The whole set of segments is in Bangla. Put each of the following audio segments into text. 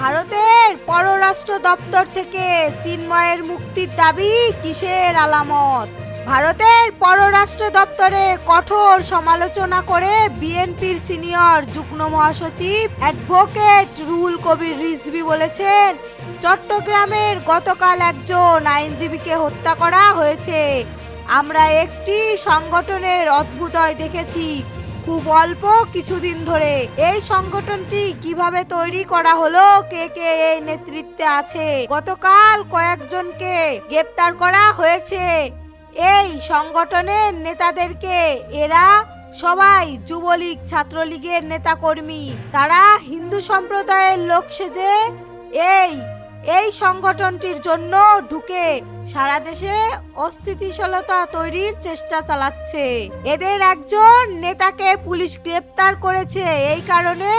ভারতের পররাষ্ট্র দপ্তর থেকে চিন্ময়ের মুক্তির দাবি কিসের আলামত? ভারতের পররাষ্ট্র দপ্তরে কঠোর সমালোচনা করে বিএনপির সিনিয়র যুগ্ম মহাসচিব অ্যাডভোকেট রুহুল কবির রিজভি বলেছেন, চট্টগ্রামের গতকাল একজন আইনজীবীকে হত্যা করা হয়েছে। আমরা একটি সংগঠনের অদ্ভুতয় দেখেছি। খুব অল্প কিছুদিন ধরে এই সংগঠনটি কীভাবে তৈরি করা হলো, কে কে এই নেতৃত্বে আছে, গতকাল কয়েকজনকে গ্রেপ্তার করা হয়েছে। এই সংগঠনের নেতাদেরকে এরা সবাই যুবলীগ, ছাত্রলীগের নেতাকর্মী। তারা হিন্দু সম্প্রদায়ের লোক সেজে এই এই সংগঠনটির জন্য ঢুকে সারা দেশে অস্থিতিশীলতা তৈরির চেষ্টা চালাচ্ছে। এদের একজন নেতাকে পুলিশ গ্রেপ্তার করেছে। এই কারণে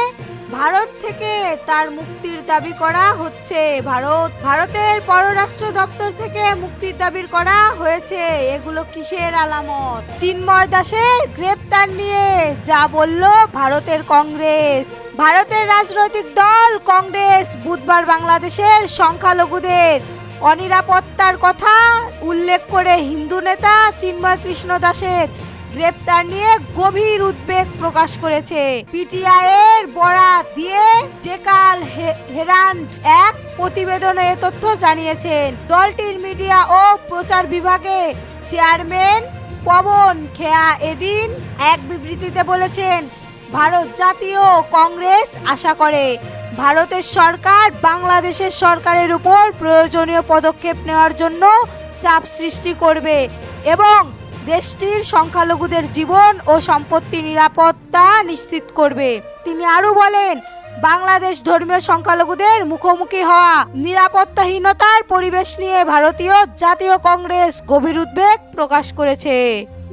ভারত থেকে তার মুক্তির দাবি করা হচ্ছে। ভারত, ভারতের পররাষ্ট্র দপ্তর থেকে মুক্তির দাবি করা হয়েছে। এগুলো কিসের আলামত? চিন্ময় দাসের গ্রেপ্তার নিয়ে যা বলল ভারতের কংগ্রেস। ভারতের রাজনৈতিক দল কংগ্রেস বুধবার বাংলাদেশের সংখ্যালঘুদের অনিরাপত্তার কথা উল্লেখ করে হিন্দু নেতা চিন্ময় কৃষ্ণ দাসের গ্রেপ্তার নিয়ে গভীর উদ্বেগ প্রকাশ করেছে। পিটিআই এর বরাত দিয়ে ডেকাল হে- হেরাল্ড এক প্রতিবেদনে এ তথ্য জানিয়েছেন। দলটির মিডিয়া ও প্রচার বিভাগে চেয়ারম্যান পবন খেয়া এদিন এক বিবৃতিতে বলেছেন, ভারত জাতীয় কংগ্রেস আশা করে, ভারতের সরকার বাংলাদেশের সরকারের উপর প্রয়োজনীয় পদক্ষেপ নেওয়ার জন্য চাপ সৃষ্টি করবে এবং দেশটির সংখ্যালঘুদের জীবন ও সম্পত্তি নিরাপত্তা নিশ্চিত করবে। তিনি আরও বলেন, বাংলাদেশ ধর্মীয় সংখ্যালঘুদের মুখোমুখি হওয়া, নিরাপত্তাহীনতার পরিবেশ নিয়ে ভারতীয় জাতীয় কংগ্রেস গভীর উদ্বেগ প্রকাশ করেছে।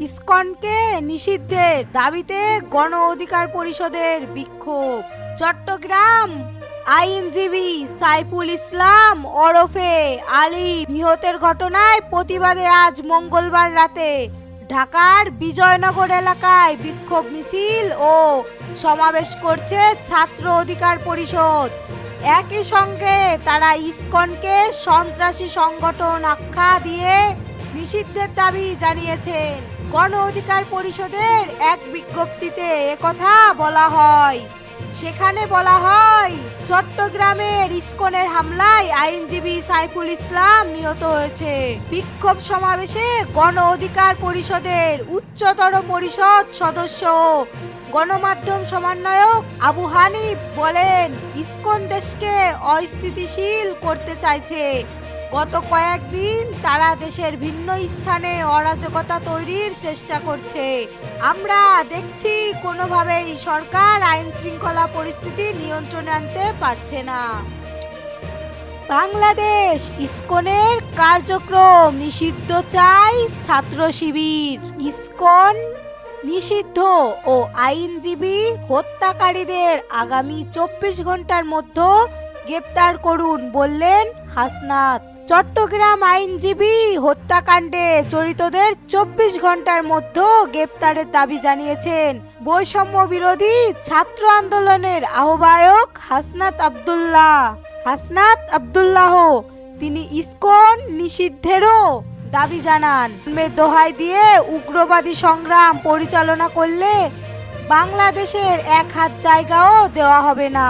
ইসকনকে নিষিদ্ধের দাবিতে গণ অধিকার পরিষদের বিক্ষোভ। চট্টগ্রাম আইনজীবী সাইফুল ইসলাম ওরফে আলী নিহতের ঘটনায় প্রতিবাদে আজ মঙ্গলবার রাতে ঢাকার বিজয়নগর এলাকায় বিক্ষোভ মিছিল ও সমাবেশ করছে ছাত্র অধিকার পরিষদ। একই সঙ্গে তারা ইসকনকে সন্ত্রাসী সংগঠন আখ্যা দিয়ে নিষিদ্ধের দাবি জানিয়েছেন। গণ অধিকার পরিষদের এক বিজ্ঞপ্তিতে একথা বলা হয়। সেখানে বলা হয়, চট্টগ্রামের ইস্কনের হামলায় আইনজীবী সাইফুল ইসলাম নিহত হয়েছে। বিক্ষোভ সমাবেশে গণ অধিকার পরিষদের উচ্চতর পরিষদ সদস্য গণমাধ্যম সমন্বয়ক আবু হানিফ বলেন, ইস্কন দেশকে অস্থিতিশীল করতে চাইছে। গত কয়েকদিন তারা দেশের ভিন্ন স্থানে অরাজকতা তৈরির চেষ্টা করছে। আমরা দেখছি কোনোভাবেই সরকার আইন শৃঙ্খলা পরিস্থিতি নিয়ন্ত্রণে আনতে পারছে না। বাংলাদেশ ইসকনের কার্যক্রম নিষিদ্ধ চাই ছাত্র শিবির। ইসকন নিষিদ্ধ ও আইনজীবী হত্যাকারীদের আগামী চব্বিশ ঘণ্টার মধ্যে গ্রেপ্তার করুন বললেন হাসনাত। চট্টগ্রাম আইনজীবী হত্যাকাণ্ডে জড়িতদের চব্বিশ ঘণ্টার মধ্যে গ্রেপ্তারের দাবি জানিয়েছেন। বৈষম্য বিরোধী ছাত্র আন্দোলনের আহ্বায়ক হাসনাত আব্দুল্লাহ। হাসনাত আব্দুল্লাহ, তিনি ইসকন নিষিদ্ধেরও দাবি জানান। দোহাই দিয়ে উগ্রবাদী সংগ্রাম পরিচালনা করলে বাংলাদেশের এক হাত জায়গাও দেওয়া হবে না।